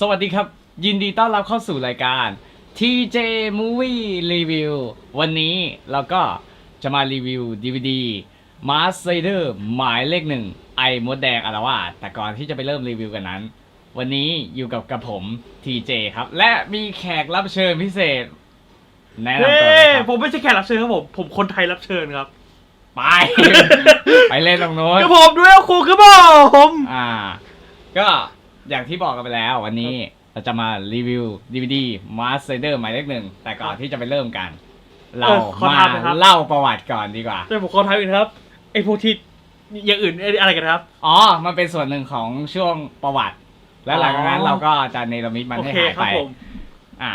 สวัสดีครับ ยินดีต้อนรับเข้าสู่รายการ TJ Movie Review วันนี้เราก็จะมารีวิว DVD Mask Rider หมายเลขหนึ่งไอมดแดงอารวาสแต่ก่อนที่จะไปเริ่มรีวิวกันนั้น วันนี้อยู่กับกับผม TJ ครับ และมีแขกรับเชิญพิเศษ แนะนำเฮ้ตัวเลยครับ ผมไม่ใช่แขกรับเชิญครับผม ผมคนไทยรับเชิญครับไป ไปเล่นตรงโน้น กับผมด้วยครูครับผม อ่า ก็ อย่างที่บอกกันไปแล้ววันนี้เราจะมารีวิว DVD Mask Rider หมายเลขหนึ่ง แต่ก่อนที่จะไปเริ่มกัน เราเออขอมาถามหน่อยครับ เล่าประวัติก่อนดีกว่า แต่ผมขอทายอีกนะครับไอ้พวกที่อย่างอื่นไอ้อะไรกันครับ อ๋อ มันเป็นส่วนหนึ่งของช่วงประวัติ และหลังจากนั้นอ๋อเราก็จะเนรมิตมันโอให้เคหายครัไป บผม อะ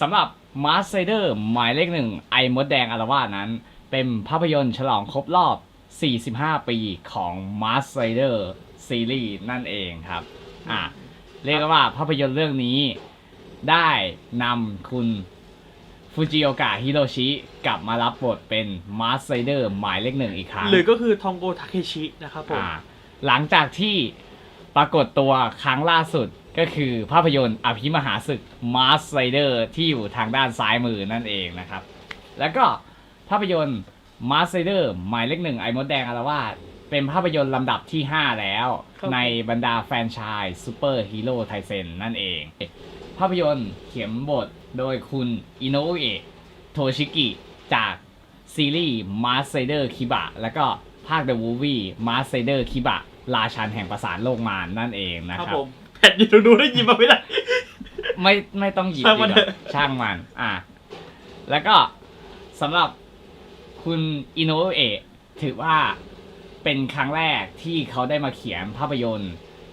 สำหรับ Mask Rider หมายเลขหนึ่งไอมดแดงอารวาสนั้น เป็นภาพยนตร์ฉลองครบรอบ 45 ปีของ Mask Rider ซีรีส์นั่นเองครับ อะเรียกได้ว่าภาพยนตร์เรื่องนี้ได้นำคุณฟูจิโอกะฮิโรชิกลับมารับบทเป็น Mask Rider หมายเลขหนึ่งอีกครั้งหรือก็คือทองโกทาเคชินะครับผมอ่าหลังจากที่ปรากฏตัวครั้งล่าสุดก็คือภาพยนตร์อภิมหาศึก Mars Rider ที่อยู่ทางด้านซ้ายมือนั่นเองนะครับ แล้วก็ภาพยนตร์ Mars Rider หมายเลขหนึ่งไอมดแดงอารวาส เป็นภาพยนตร์ลำดับที่ 5 แล้ว ครับในบรรดาแฟรนไชส์ซูเปอร์ฮีโร่ไทเซนนั่นเอง ภาพยนตร์เขียนบทโดยคุณอิโนะเอะโทชิกิจากซีรีส์ Mars Rider Kiba แล้วก็ภาค The Movie Mars Rider Kiba ราชันแห่งประสานโลกมารนั่นเองนะคครัรับบ ผมแผ่นอยู่ตรงนู้นได้ยินมาไม่ได้ ไม่ไม่ต้องหยิบช่างมันดีกว่าเถอะ ช่างมัน อะ แล้วก็สำหรับคุณอิโนะเอะถือว่า เป็นครั้งแรกที่เขาได้มาเขียนภาพยนตร์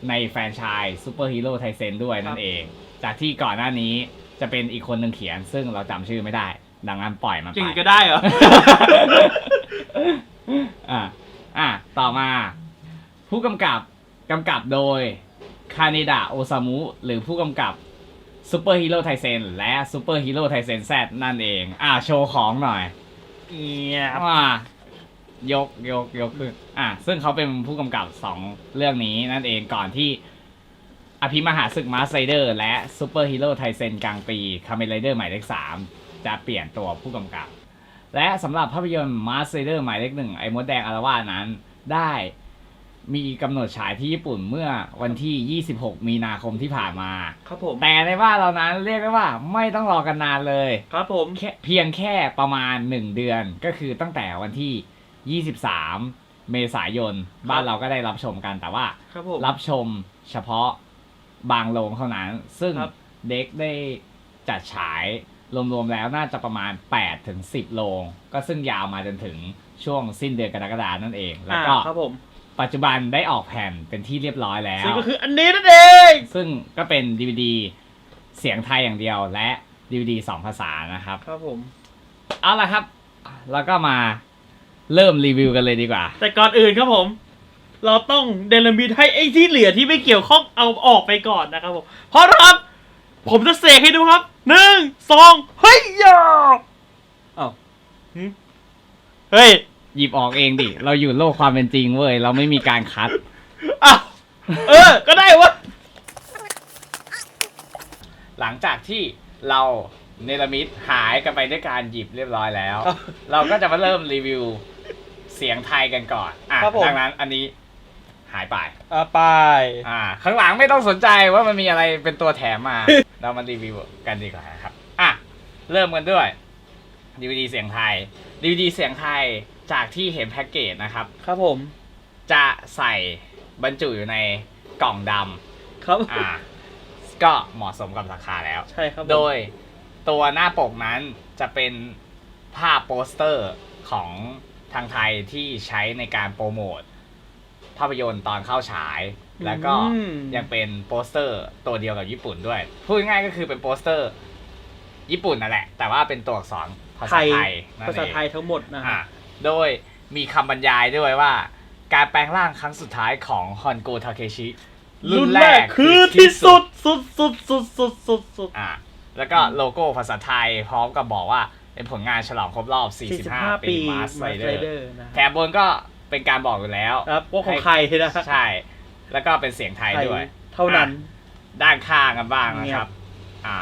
ในแฟรนไชส์ซูเปอร์ฮีโร่ไทเซนด้วยนั่นเอง จากที่ก่อนหน้านี้จะเป็นอีกคนหนึ่งเขียน ซึ่งเราจำชื่อไม่ได้ ดังนั้นปล่อยมันจริงไปก็ได้เหรอ อะอะต่อมา ผู้กำกับกำกับโดยคาเนดะโอซามุหรือผู้กำกับซูเปอร์ฮีโร่ไทเซนและซูเปอร์ฮีโร่ไทเซนแซนั่นเอง อะโชว์ของหน่อย เนี่ยอ่า ยกยกยกขึ้น อะซึ่งเขาเป็นผู้กำกับสองเรื่องนี้นั่นเองก่อนที่ อภิมหาศึกมาสไ r เดอร์ และซูเปอร์ฮีโร่ไทเซนกลางปีคาเม n ไรเดอร์หมายเลขสามจะเปลี่ยนตัวผู้กำกับ และสำหรับภาพยนตร์มาสไ r เดอร์หมายเลขหนึ่งไอ้มดแดงอารวาสนั้นได้มีกำหนดฉายที่ญี่ปุ่นเมื่อวันที่ 26 มีนาคมที่ผ่านมา ครับผม แต่ในบ้านเรานั้นเรียกได้ว่าไม่ต้องรอกันนานเลย ครับผมแค่เพียงแค่ประมาณ 1 เดือนก็คือตั้งแต่วันที่ 23 เมษายน บ้านเราก็ได้รับชมกันแต่ว่า ครับผม รับชมเฉพาะบางโรงเท่านั้น ซึ่งครับ เด็กได้จัดฉายรวมๆแล้วน่าจะประมาณ 8 ถึง 10 โรง ก็ซึ่งยาวมาจนถึงช่วงสิ้นเดือนกรกฎานั่นเอง แล้วก็อ่าครับผมปัจจุบันได้ออกแผ่นเป็นที่เรียบร้อยแล้ว ซึ่งก็คืออันนี้นั่นเอง ซึ่งก็เป็น DVD เสียงไทยอย่างเดียวและ DVD 2ภาษานะครับ ครับผม เอาละครับ แล้วก็มา เริ่มรีวิวกันเลยดีกว่า แต่ก่อนอื่นครับผม เราต้องเดลมิดให้ไอ้ที่เหลือที่ไม่เกี่ยวข้องเอาออกไปก่อนนะครับผมเพราะนะครับ ผมจะเสกให้ดูครับหนึ่งสองเฮ้ยยาอ้าวหึเฮ้ยหยิบออกเองดิ เราอยู่โลกความเป็นจริงเว้ย เราไม่มีการคัด อ้าวเออ ก็ได้วะหลังจากที่เราเนรมิตหายกันไปด้วยการหยิบเรียบร้อยแล้วครับเราก็จะมาเริ่มรีวิว เสียงไทยกันก่อนอะครับผม ดังนั้นอันนี้หายไป อ่าไป อ่า ข้างหลังไม่ต้องสนใจว่ามันมีอะไรเป็นตัวแถมมา เรามารีวิวกันดีกว่านะครับ อะ เริ่มกันด้วย DVD เสียงไทย DVD เสียงไทยจากที่เห็นแพ็กเกจนะครับ ครับผม จะใส่บรรจุอยู่ในกล่องดครับำอ่า ก็เหมาะสมกับราคาแล้ว ใช่ครับผมโดยตัวหน้าปกนั้นจะเป็นภาพโปสเตอร์ของ ทางไทยที่ใช้ในการโปรโมทภาพยนตร์ตอนเข้าฉาย แล้วก็อืมยังเป็นโปสเตอร์ตัวเดียวกับญี่ปุ่นด้วย พูดง่ายๆก็คือเป็นโปสเตอร์ ญี่ปุ่นนั่นแหละ แต่ว่าเป็นตัวอักษรภาษาไทยนั่นภาเองษาไทยทั้งหมดนะอะโดยมีคำบรรยายด้วยว่า การแปลงร่างครั้งสุดท้ายของฮอนโกทาเคชิรุ่นแรกคือที่สุดสุดสุดสุดสุดสุดสุดอะแล้วก็โลโก้ภาษาไทยพร้อมกับบอกว่า เป็นผลงานฉลองครบรอบ 45 ปี Mars Rider นะแถบบนก็เป็นการบอกอยู่แล้วครับว่าของใครนะใช่ แล้วก็เป็นเสียงไทยด้วย เท่านั้น ด้านข้างกันบ้างนะครับ อ่า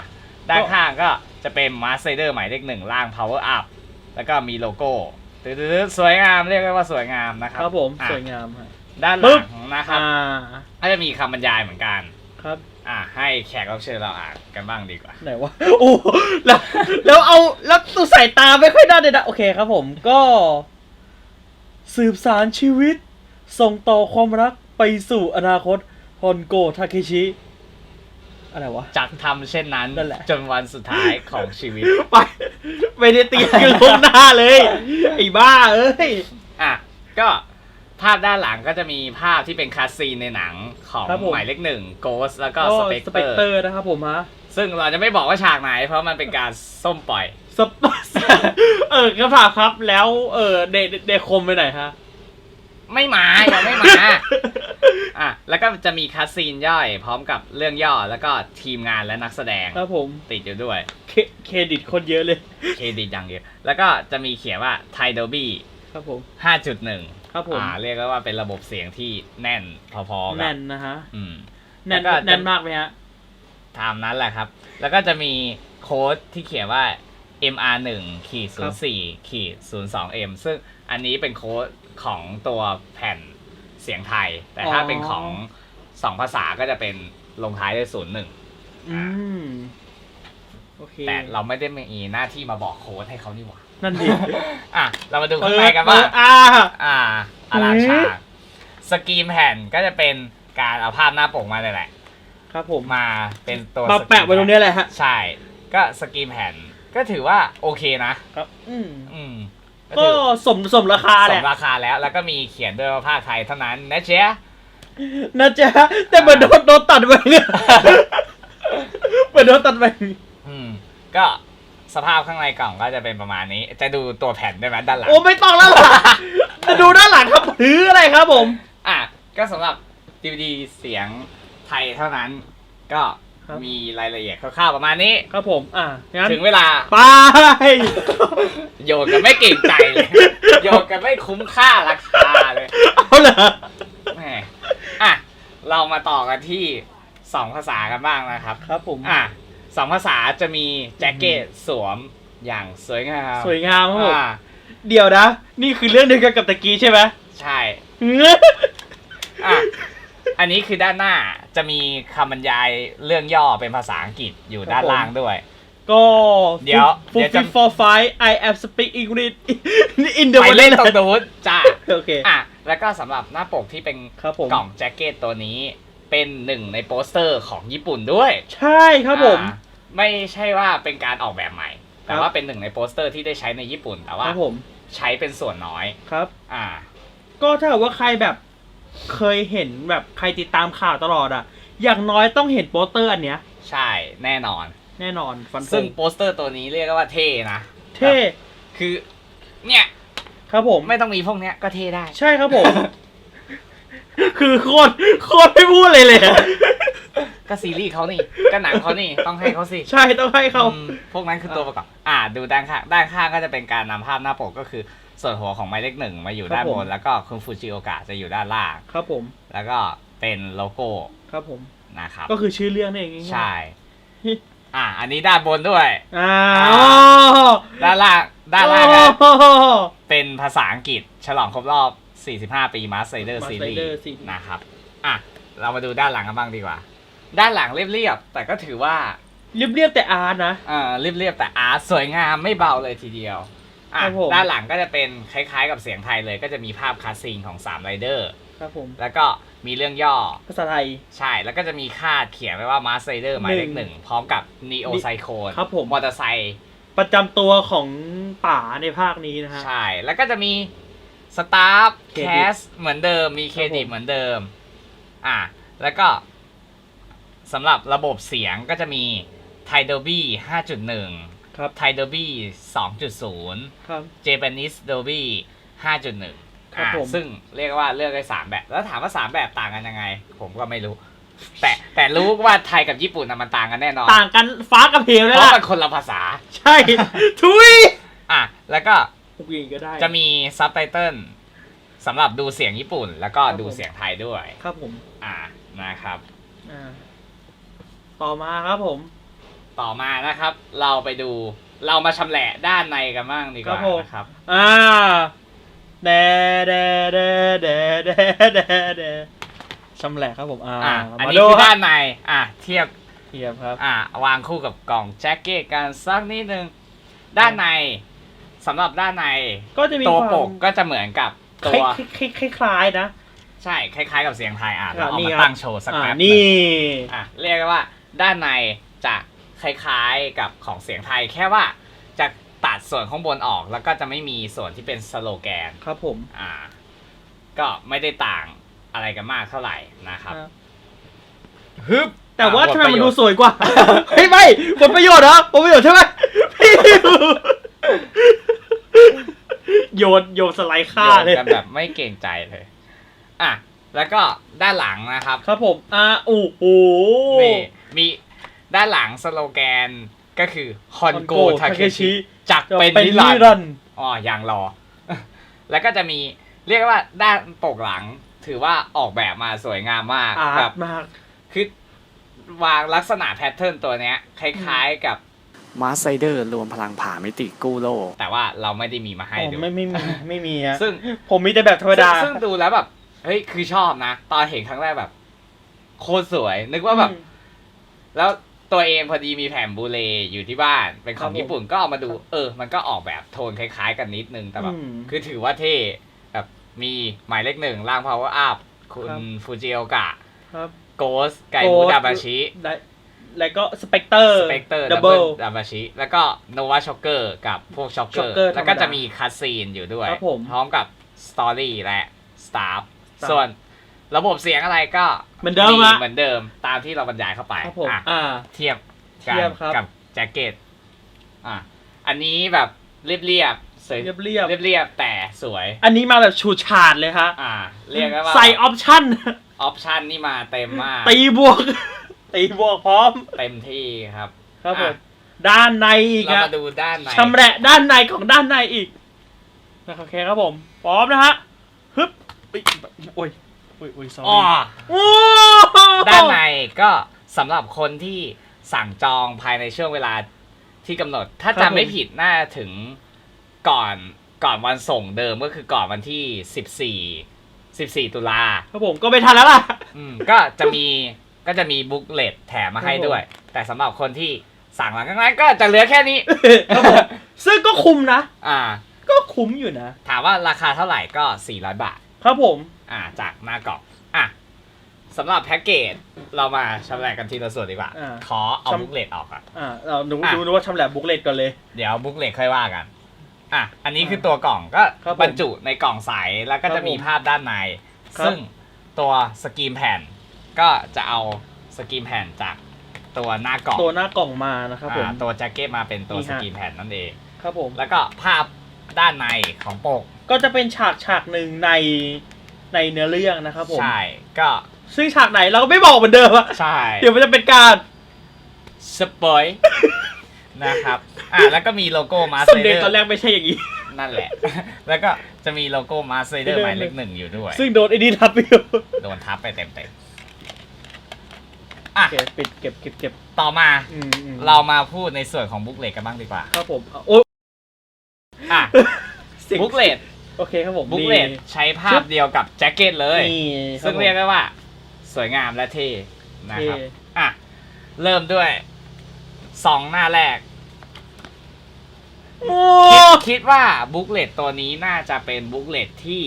ด้านข้างก็จะเป็นมาสเตอร์หมายเลขหนึ่งล่าง power up แล้วก็มีโลโก้ตืดๆสวยงามเรียกได้ว่าสวยงามนะครับครับผมอะสวยงามฮะด้านหปึ๊ลับงนะครับอ่าก็จะมีคำบรรยายเหมือนกันครับ อ่าให้แขกรับเชิญเราอ่านกันบ้างดีกว่า ไหนวะโอ้แล้วแล้วเอาแล้วตัวสายตาไม่ค่อยได้เลยนะ โอเคครับผมก็ สืบสารชีวิต ส่งต่อความรักไปสู่อนาคตฮอนโกทาเคชิ อะไรวะจักทำเช่นนั้น นั่นแหละ จนวันสุดท้ายของชีวิต ไปไม่ได้เตรียมกันลวงหน้าเลย ไอ้บ้าเอ้ย อะก็ ภาพด้านหลังก็จะมีภาพที่เป็นคาสซีนในหนังของครับผม หมายเลขหนึ่งโกสแล้วก็ก็สสเปเปกกเตเตออร์ร์นะครับผมฮะซึ่งเราจะไม่บอกว่าฉากไหน เพราะมันเป็นการส้มปล่อยสปเออคำถามครับแล้วเออเดเดเดคมไปไหนฮะไม่มายังไม่มา อะแล้วก็จะมีคาสซีนย่อยพร้อมกับเรื่องย่อแล้วก็ทีมงานและนักแสดงครับผมติดอยู่ด้วย เคเครดิตคนเยอะเลยเครดิตอย่างเดียวแล้วก็จะมีเขียนว่าไทโดบี้ครับผม5.1 ครับผมอ่าเรียกได้ว่าเป็นระบบเสียงที่แน่นพอๆกัแน่บนนะฮะอืมแน่นแล้วก็จะแน่นมากไหมฮะตามนั้นแหละครับ แล้วก็จะมีโค้ดที่เขียนว่า MR1 ขีด04ขีด 02M ซึ่งอันนี้เป็นโค้ดของตัวแผ่นเสียงไทย แต่ถ้าอ๋อเป็นของสองภาษาก็จะเป็นลงท้ายด้วยศูนย์หนึ่งอืม โอเคแต่เราไม่ได้มีหน้าที่มาบอกโค้ดให้เขานี่หว่านั่นดิอะเรามาดูข้างในกันบ้างเอออ่าอ่าอาราอืมชาสกรีมแผ่นก็จะเป็นการเอาภาพหน้าปกมาเลยแหละ ครับผมมาเป็นตัวมาแปะไว้ตรงเนี้ยแหละฮะใช่ ก็สกรีมแผ่นก็ถือว่าโอเคนะครับ อืมอืมก็ถือสมสมราคาสแหมละราคาแล้วแล้วก็มีเขียนด้วยว่าภาคไทยเท่านั้นนะเจ๊ยนะจ๊ะแต่เหมือนโดนโดนตัดไปเนี่ยเหมือนโดนตัดไปอืม ก็สภาพข้างในกล่องก็จะเป็นประมาณนี้ จะดูตัวแผ่นได้ไหมด้านหลัง โอ้ไม่ต้องแล้วล่ะ จะดูด้านหลังครับถืออะไรครับผม อะ ก็สำหรับ DVD เสียงไทยเท่านั้น ก็ครับ มีรายละเอียดคร่าวๆประมาณนี้ ครับผม อ่างั้นถึงเวลา ไป โยนกันไม่เก่งใจเลย โยนกันไม่คุ้มค่าราคาเลยเอาเหรอแหมอะ เรามาต่อกันที่สองภาษากันบ้างนะครับ ครับผม อะ สองภาษาจะมีแจ็คเก็ตสวมอย่างสวยงามสวยงามครับผมอ่าเดี๋ยวนะ นี่คือเรื่องเดียวกันกับตะกี้ใช่ไหม ใช่ อะ อันนี้คือด้านหน้าจะมีคำบรรยายเรื่องย่อเป็นภาษาอังกฤษอยู่ด้านล่างด้วย ก็เดี๋ยวฟูเดี๋ยวจะ ฟิ for five I am speak English in the ไปเล่นตรง Wonderland นู้นจ้า โอเค อะ แล้วก็สำหรับหน้าปกที่เป็นครับผม กล่องแจ็คเก็ตตัวนี้ เป็นหนึ่งในโปสเตอร์ของญี่ปุ่นด้วยใช่ครับผม อ่าไม่ใช่ว่าเป็นการออกแบบใหม่ แต่ครับ ว่าเป็นหนึ่งในโปสเตอร์ที่ได้ใช้ในญี่ปุ่น แต่คว่ารับผมใช้เป็นส่วนน้อย ครับ อ่า ก็ถ้าหากว่าใครแบบเคยเห็นแบบใครติดตามข่าวตลอดอะอย่างน้อยต้องเห็นโปสเตอร์อันเนี้ย ใช่แน่นอน แน่นอนฟันธซึ่งงโปสเตอร์ตัวนี้เรียกได้ว่าเท่นะเท่คือ เนี่ย ครับผม ไม่ต้องมีพวกเนี้ยก็เท่ได้ ใช่ครับผม คือโคตรโคตรไม่พูดเลยเลยอะก็ซีรีส์เขานี่ก็หนังเขานี่ต้องให้เขาสิใช่ต้องให้เขา อืมพวกนั้นคือตัวประกอบอ่า ดูด้านข้างด้านข้างก็จะเป็นการนำภาพหน้าปกก็คือส่วนหัวของไม้เลขหนึ่งมาอยู่ด้านบนแล้วก็คุณฟูจิโอกะจะอยู่ด้านล่าง ครับผมแล้วก็เป็นโลโก้ครับผม นะครับ ก็คือชื่อเรื่องนี่เองง่ายๆใช่ อ่า อันนี้ด้านบนด้วย อ้าอ่าวด้านล่างด้านล่างโอ้อะโหเป็นภาษาอังกฤษ ฉลองครบรอบ 45 ปี Mask Rider Mask Series Rider Series นะครับ อะ เรามาดูด้านหลังกันบ้างดีกว่า ด้านหลังเรียบๆ แต่ก็ถือว่าเรียบเรียบๆแต่อาร์ตนะ เอ่อเรียบๆ แต่อาร์ตสวยงามไม่เบาเลยทีเดียว อะ ครับผม ด้านหลังก็จะเป็นคล้ายๆ กับเสียงไทยเลย ก็จะมีภาพคาสซีนของ3 Rider ครับผม แล้วก็มีเรื่องย่อ ภาษาไทย ใช่ แล้วก็จะมีคาดเขียนไว้ว่า Mask Rider หมายเลขหหนึ่นึ่งงพร้อมกับ Neo Cyclone ครับผม มอเตอร์ไซค์ ประจำตัวของป่าในภาคนี้นะฮะ ใช่ แล้วก็จะมี สตาฟเครแคดิตสเหมือนเดิมมีเครดิตครับผม เหมือนเดิม อะแล้วก็สำหรับระบบเสียงก็จะมี t i d o b y 5.1 ครับ t i d o b y 2.0 ครับ Japanese Dolby 5.1 ครับอะผม ซึ่งเรียกว่าเลือกได้ 3 แบบ แล้วถามว่า 3 แบบต่างกันยังไง ผมก็ไม่รู้ แต่แต่รู้ว่าไทยกับญี่ปุ่นน่ะมันต่างกันแน่นอน ต่างกันฟ้ากับเหวเลยเพราะล่ะ มันคนละภาษา ใช่ ทุย อะแล้วก็ ผู้หญิงก็ได้ จะมีซับไตเติลสำหรับดูเสียงญี่ปุ่น แล้วก็ครับผมดูเสียงไทยด้วย ครับผม อ่านะครับ อ่า ต่อมาครับผม ต่อมานะครับ เราไปดูเรามาชำแหละด้านในกันบ้างดีกครัว่าบผม นะครับ อ่าแดแดแดแดแดแดแดชำแหละครับผม อ่าอะอันมานี้ดูคือครัด้าบนใน อะเทียบ เทียบครับ อะวางคู่กับกล่องแจ็คเก็ตกันสักนิดนึง ด้านใน สำหรับด้านในก็จะมีตัวความปกก็จะเหมือนกับคตัวล้ายคล้ายคล้ายๆนะ ใช่คล้าย ๆ กับเสียงไทยอะเราอะเอานี่มาครับตั้งโชว์สักอ่าแป๊บหงนี่อะเรียกได้ว่าด้านในจะคล้ายๆกับของเสียงไทยแค่ว่าจะตัดส่วนข้างบนออกแล้วก็จะไม่มีส่วนที่เป็นสโลแกนครับผมอ่า ก็ไม่ได้ต่างอะไรกันมากเท่าไหร่นะครับครับฮึบแต่ว่าอะทำไมมันหดูดประโยชน์สวยกว่าเฮ้ยไม่ผลประโยชน์เหรอผลประโยชน์ใช่ไหมพี่ โยนโยนสไลด์ฆ่าเลย โยนกันแบบไม่เกรงใจเลย อะ แล้วก็ด้านหลังนะครับครับผม อ่าโอ้โห นี่มีด้านหลังสโลแกนก็คือฮอนโก Hongo ทาเคชิ Takeshi จักจะเป็นเป็นนินิรันดรัร์นดร์อ๋อยังรอ แล้วก็จะมีเรียกว่าด้านปกหลังถือว่าออกแบบมาสวยงามมากอาแบร์ตบ มาก คือวางลักษณะแพทเทิร์นตัวเนี้ย คล้ายๆกับ มาสไซเดอร์รวมพลังผ่ามิติกู้โลก แต่ว่าเราไม่ได้มีมาให้อ๋อดู ไม่ไม่มีไม่มีฮะซึ่งผมมีแต่แบบธรรมดาซึ่งซึ่งดูแล้วแบบเฮ้ยคือชอบนะ ตอนเห็นครั้งแรกแบบ โคตรสวย นึกว่าแบบ แล้วตัวเองพอดีมีแผ่นบูเลอยู่ที่บ้าน เป็นขครัอบงผมญี่ปุ่นก็เอามาดู เออ มันก็ออกแบบโทนคล้าย ๆ กันนิดนึงแต่แบบอืมคือถือว่าเท่แบบมีหมายเลขหนึ่งร่าง power up คุณครับฟูจิโอกะครับโกสไก่บู Ghost ดาบาชิ และแล้วก็สเปกเตอร์สเปกเตอร์ดัดับบเบิเบิลลดาบาชิแล้วก็โนวาช็อกเกอร์กับพวกช็อกเกอร์ Shocker แล้วก็ธรรมดาจะมีคัสซีนอยู่ด้วย ครับผม พร้อมกับสตอรี่และสตาฟ Staff ส่วนระบบเสียงอะไรก็เหมือนเดิมอะ เหมือนเดิมตามที่เราบรรยายเข้าไปครับผมอะ อ่า เทียบกันเทียบครับ กับแจ็คเก็ต อะ อันนี้แบบเรียบเรียบๆสวยเรียบเรียบเรียบเรียบๆแต่สวย อันนี้มาแบบฉูดฉาดเลยฮะอ่า เรียกได้ว่าใส่ออปชั่น ออปชันนี่มาเต็มมาก ตีบวก ตีบวกพร้อม เต็มที่ครับครับผมอะด้านในอีกเราฮะมาดูด้านในชำแหละด้านในของด้านในอีกโอเคครับผม พร้อมนะฮะฮึบอุ๊ยโอ้ยโอ้ยโอ้ย sorry อ๋อโอ้ด้านในก็สำหรับคนที่สั่งจองภายในช่วงเวลาที่กำหนด ถ้าจำไม่ผิดน่าถึงก่อนก่อนวันส่งเดิมก็คือก่อนวันที่ 14 14 ตุลา ครับผมก็ไม่ทันแล้วล่ะ อืมก็จะมี ก็จะมีบุ๊กเลตแถมมาให้ครับผมด้วย แต่สำหรับคนที่สั่งหลังจากนั้นก็จะเหลือแค่นี้ ครับผมซึ่งก็คุ้มนะ อ่า ก็คุ้มอยู่นะ ถามว่าราคาเท่าไหร่ก็ 400 บาท ครับผม อ่า จากหน้ากล่องอะสำหรับแพ็กเกจเรามาชำแหละกันทีละส่วนดีกว่า อ่า ขอเอาชำบุ๊กเลตออกก่อน อ่าเราดูอะ ดูดูว่าชำแหละบุ๊กเลตก่อนเลย เดี๋ยวบุ๊กเลตค่อยว่ากัน อะ อันนี้คือตัวกล่องก็ครับผมบรรจุในกล่องใสแล้วก็ครัจะบมีผมภาพด้านใน ครับ ซึ่งตัวสกรีมแผ่น ก็จะเอาสกรีมแผ่นจากตัวหน้ากล่องตัวหน้ากล่องมานะครับผมอ่าตัวแจ็คเก็ตมาเป็นตัวนี่สฮะ กรีมแผ่นนั่นเอง ครับผม แล้วก็ภาพด้านในของปก ก็จะเป็นฉากฉากหนึ่งในในเนื้อเรื่องนะครับผม ใช่ ก็ซึ่งฉากไหนเราก็ไม่บอกเหมือนเดิมอะใช่ เดี๋ยวมันจะเป็นการสปอยนะครับ อะแล้วก็มีโลโก้มาสส่วนเตเด็กอตอนแรร์กไม่ใช่อย่างนี้ นั่นแหละ แล้วก็จะมีโลโก้มาสเตอร์หมายเลขหนึ่งอยู่ด้วย ซึ่งโดนไอ้นี่ทับไปอยู่โดนทับไปเต็มๆ อะโอเคปิดเก็บเก็บเก็บต่อมาอืมอืมเรามาพูดในส่วนของบุ๊กเลตกันบ้างดีกว่า ครับผมโอ้ยอะเสียงบุ๊กเลตโอเคครับผมบุ๊กเลตนี่ใช้ภาพเดียวกับแจ็คเก็ตเลย นี่คบซึ่งเรียกได้ว่า สวยงามและเท่นะครับเท่อะ เริ่มด้วยสองหน้าแรก โอ้คิดคิดว่าบุ๊กเลตตัวนี้น่าจะเป็นบุ๊กเลตที่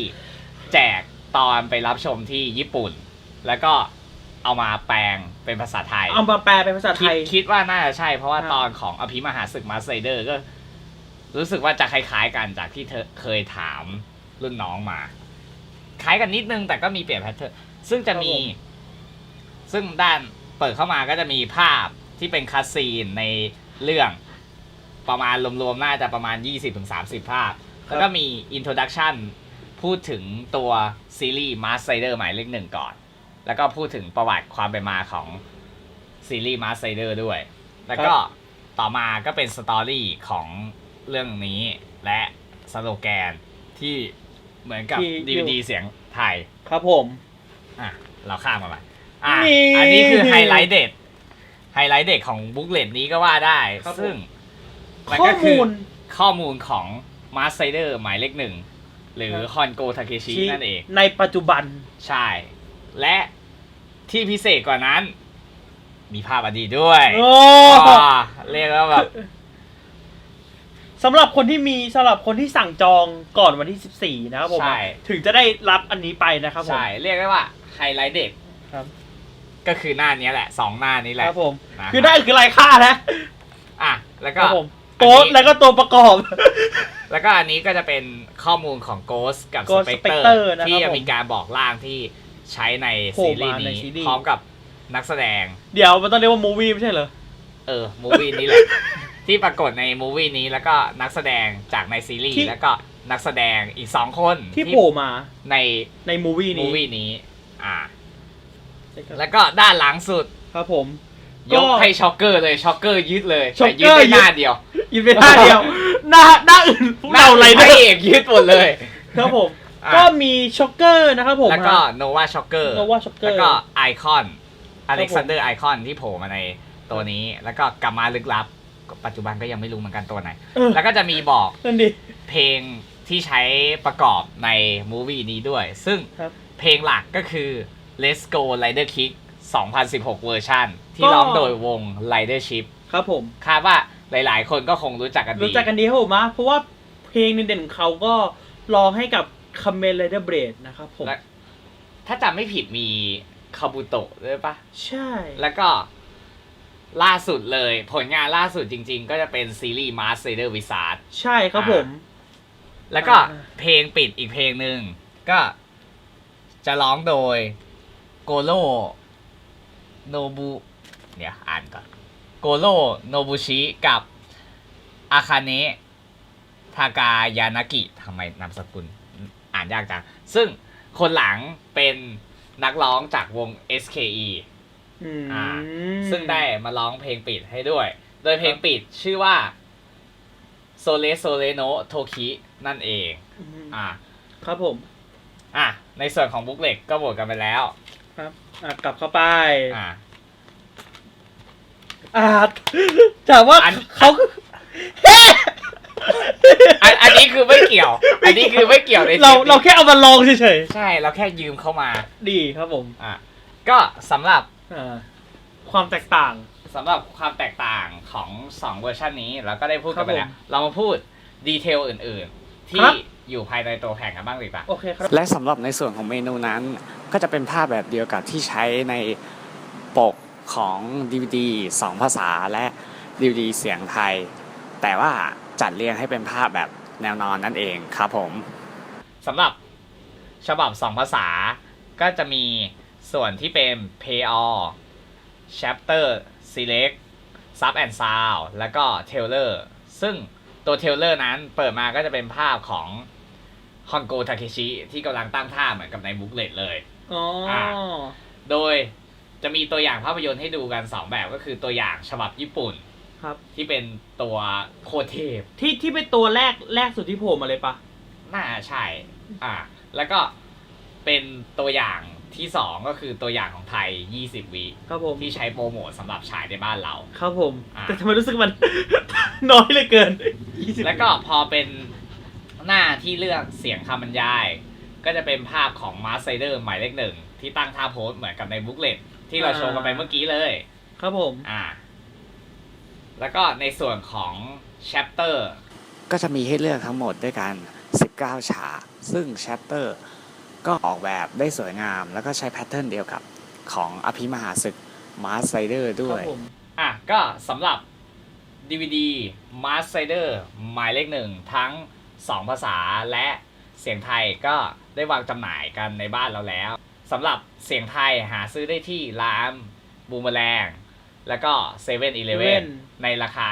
แจกตอนไปรับชมที่ญี่ปุ่น แล้วก็เอามาแปลง เป็นภาษาไทยเอามาแปลเป็นภาษาไทคิดย คิดว่าน่าจะใช่ เพราะว่าครับ ตอนของอภิมหาศึกมาสไซเดอร์ก็ รู้สึกว่าจะคล้าย ๆกันจากที่เธอเคยถามรุ่นน้องมา คล้ายกันนิดนึงแต่ก็มีเปลี่ยนแพทเทิร์นซึ่งจะมี ซึ่งด้านเปิดเข้ามาก็จะมีภาพที่เป็นคัสซีนในเรื่องประมาณรวมๆน่าจะประมาณ 20-30 ภาพ แล้วก็มีอินโทรดักชันพูดถึงตัวซีรีส์มาสไซเดอร์หมายเลขหนึ่งก่อน แล้วก็พูดถึงประวัติความเป็นมาของซีรีส์มาสไซเดอร์ด้วย แล้วก็ต่อมาก็เป็นสตอรี่ของเรื่องนี้ และสโลแกนที่เหมือนกับที่อยู่ DVD เสียงไทย ครับผม อะ เราข้ามมาไปอะนี่อันนี้คือไฮไลท์เด็ด ไฮไลท์เด็กของบุ๊กเลตนี้ก็ว่าได้ ครับผม ซึ่งมันข้อก็คืมูอลข้อมูลของมาสไซเดอร์หมายเลขหนึ่ง หรือครับ ฮอนโกทาเคชิที่นั่นเอง ในปัจจุบัน ใช่ และ ที่พิเศษกว่านั้น มีภาพอดีตด้วยโอ้อ่าเรียกว่าแบบสำหรับคนที่มีสำหรับคนที่สั่งจองก่อนวันที่ 14 นะครับผม ใช่ถึงจะได้รับอันนี้ไปนะครับผม ใช่เรียกได้ว่าไฮไลท์เด็กครับ ก็คือหน้านี้แหละสองหน้านี้แหคละรับผม นะคือได้คือรายค่านะอะแล้วคก็ รับผมอันนี้โต๊ะแล้วก็ตัวประกอบ แล้วก็อันนี้ก็จะเป็นข้อมูลของ Ghost กับ Ghost Spectre Spectre นะครับที่จะผม มีการบอกล่างที่ ใช้ในโผล่ซีรีส์มาในนี้ซีรีส์ พร้อมกับนักแสดง เดี๋ยวมันต้องเรียกว่ามูวี่ไม่ใช่เหรอ เออมูวี่นี้แหละ ที่ปรากฏในมูวี่นี้แล้วก็นักแสดงจากในซีรีที่ ส์แล้วก็นักแสดงอีกสองคนที่โผล่มาในในมูวี่มูนี้วี่นี้ อ่า แล้วแล้วก็ด้านหลังสุด ครับผมยก็กให้ช็อกเกอร์เลยช็อกเกอร์ยึดเลยช็อกแต่เกอร์ยึด ได้หน้ายึดเดียวยินไปท่าเดียว หน้าหน้าอื่นพวกเราอะไรพเนี่ระยเอกยึดหมดเลย ครับผม อะ ก็มีช็อกเกอร์นะครับผมแล้วก็โนวาช็อกเกอร์โนวาช็อกเกอแล้วร์ก็ไอคอนอเล็กซานเดอร์ไอคอนที่โผล่มาในตัวนี้ แล้วก็กามาลึกลับ ปัจจุบันก็ยังไม่รู้เหมือนกันตัวไหน เออ แล้วก็จะมีบอกนั่นดิ เพลงที่ใช้ประกอบในมูวี่นี้ด้วย ซึ่งครับ เพลงหลักก็คือ Let's Go Rider Kick 2016 เวอร์ชันที่ร้องโดยวง Rider Ship ครับผม คาดว่าหลาย ๆ คนก็คงรู้จักกันดี รู้จักกันดีครับผมนะเพราะว่าเพลงเด่นๆของเขาก็ร้องให้กับ คัมเมนไรเดอร์เบรดนะครับผม และถ้าจำไม่ผิดมีคาบุโตะด้วยปะใช่ แล้วก็ล่าสุดเลย ผลงานล่าสุดจริง ๆ ก็จะเป็นซีรีส์ Mask Rider Wizard ใช่ครับผม แล้วก็อ่าเพลงปิดอีกเพลงหนึ่งก็จะร้องโดยโกโ o โนบุเดี๋ยวอ่านก่อน โกโ o โนบุชิกับอาคาเนะทากายานากิทำไมนามสกุลอ่านยากจัง ซึ่งคนหลังเป็นนักร้องจากวง SKE อืมอ่า ซึ่งได้มาร้องเพลงปิดให้ด้วย โดยเพลงปิดชื่อว่าโซเลโซเลโนโทคินั่นเองอืมอ่า ครับผม อะ ในส่วนของบุ๊กเล็กก็โหวตกันไปแล้ว ครับ อะ กลับเข้าไป อ่าอ่าแต่ว่าอันเขาก็ อันอันนี้คือไม่เกี่ยว อันนี้คือไม่เกี่ยวในเราทปนี้เราแค่เอามาลองเฉยใช่เราแค่ยืมเข้ามา ๆดีครับผมอะ ก็สำหรับอ่าความแตกต่าง สำหรับความแตกต่างของ 2 เวอร์ชันนี้เราก็ได้พูดกันไปครัแล้บว ผมเรามาพูดดีเทลอื่นๆที่ครับ อยู่ภายในตัวแผ่นกันบ้างดีกว่าโอเคครับ และสำหรับในส่วนของเมนูนั้น ก็จะเป็นภาพแบบเดียวกับที่ใช้ในปกของ DVD 2 ภาษาและ DVD เสียงไทย แต่ว่า จัดเรียงให้เป็นภาพแบบแนวนอนนั่นเองครับผมสำหรับฉบับ 2 ภาษาก็จะมีส่วนที่เป็น Pay All Chapter Select Sub and Sound แล้วก็ Trailer ซึ่งตัว Trailer นั้นเปิดมาก็จะเป็นภาพของฮอนโกทาเคชิที่กำลังตั้งท่าเหมือนกับในบุ๊กเลตเลยอ๋อออ่าโดยจะมีตัวอย่างภาพยนตร์ให้ดูกัน 2 แบบก็คือตัวอย่างฉบับญี่ปุ่น ครับ ที่เป็นตัวโคเทปที่ที่เป็นตัวแรกแรกสุดที่โผล่มาเลยปะน่าใช่อ่า แล้วก็เป็นตัวอย่างที่สองก็คือตัวอย่างของไทย 20 วิครับผมที่ใช้โปรโมทสำหรับฉายในบ้านเรา ครับผม อ่าแต่ทำไมรู้สึกมัน น้อยเหลยเกิน20แล้วก็พอเป็นหน้าที่เลือกเสียงคำบรรยาย ก็จะเป็นภาพของมาร์ไซเดอร์หมายเลขหนึ่งที่ตั้งท่าโพสเหมือนกับในบุ๊กเลตที่เราโชว์กันไปเมื่อกี้เลย ครับผม อ่า แล้วก็ในส่วนของ chapter ก็จะมีให้เลือกทั้งหมดด้วยกัน 19 ฉากซึ่ง chapter ก็ออกแบบได้สวยงาม แล้วก็ใช้แพทเทิร์นเดียวกับของอภิมหาศึกมาร์ไซเดอร์ด้ครัวยบผมอะก็สำหรับ DVD Mask Rider หมายเลขหนึ่งทั้ง 2 ภาษาและเสียงไทยก็ได้วางจำหน่ายกันในบ้านเราแล้วสำหรับเสียงไทยหาซื้อได้ที่ร้านบูมเมอแรง แล้วก็7 e เ e ่ e อในราคา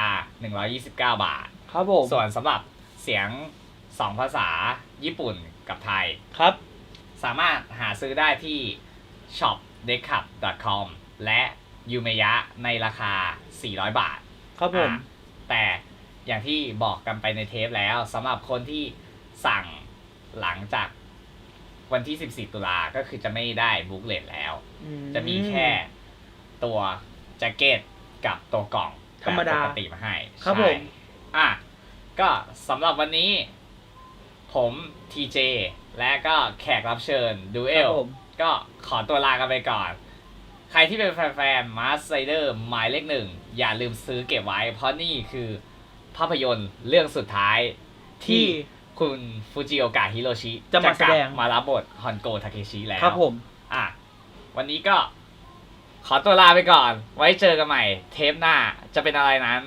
129 บาท ครับผม ส่วนสำหรับเสียง 2 ภาษาญี่ปุ่นกับไทย ครับ สามารถหาซื้อได้ที่ shop d e c u p com และยูเมยะในราคา 400 บาท ครับผมอะแต่อย่างที่บอกกันไปในเทปแล้วสำหรับคนที่สั่งหลังจากวันที่ 14 ตุลาก็คือจะไม่ได้บุ๊กเลตแล้วอืจะมีแค่ตัว แจ็คเก็ตกับตัวกล่องธรรมดาแบบปกติมาให้ครับใช่ผมอะก็สำหรับวันนี้ ผมทีเจและก็แขกรับเชิญดูเอครัลบผมก็ขอตัวลากันไปก่อน ใครที่เป็นแฟนๆมาสไซเดอร์หมายเลขหนึ่ง อย่าลืมซื้อเก็บไว้ เพราะนี่คือภาพยนตร์เรื่องสุดท้ายที่ที่คุณฟูจิโอกะฮิโรชิ จะมาแสดงกลับมารับบทฮอนโกทาเคชิแล้วครับผม อะ วันนี้ก็ ขอตัวลาไปก่อน ไว้เจอกันใหม่ เทปหน้าจะเป็นอะไรนั้น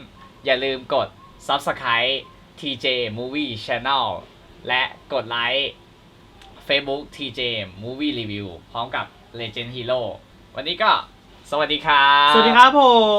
อย่าลืมกด Subscribe TJ Movie Channel และกดไลค์ Facebook TJ Movie Review พร้อมกับ Legend Hero วันนี้ก็สวัสดีครับ สวัสดีครับผม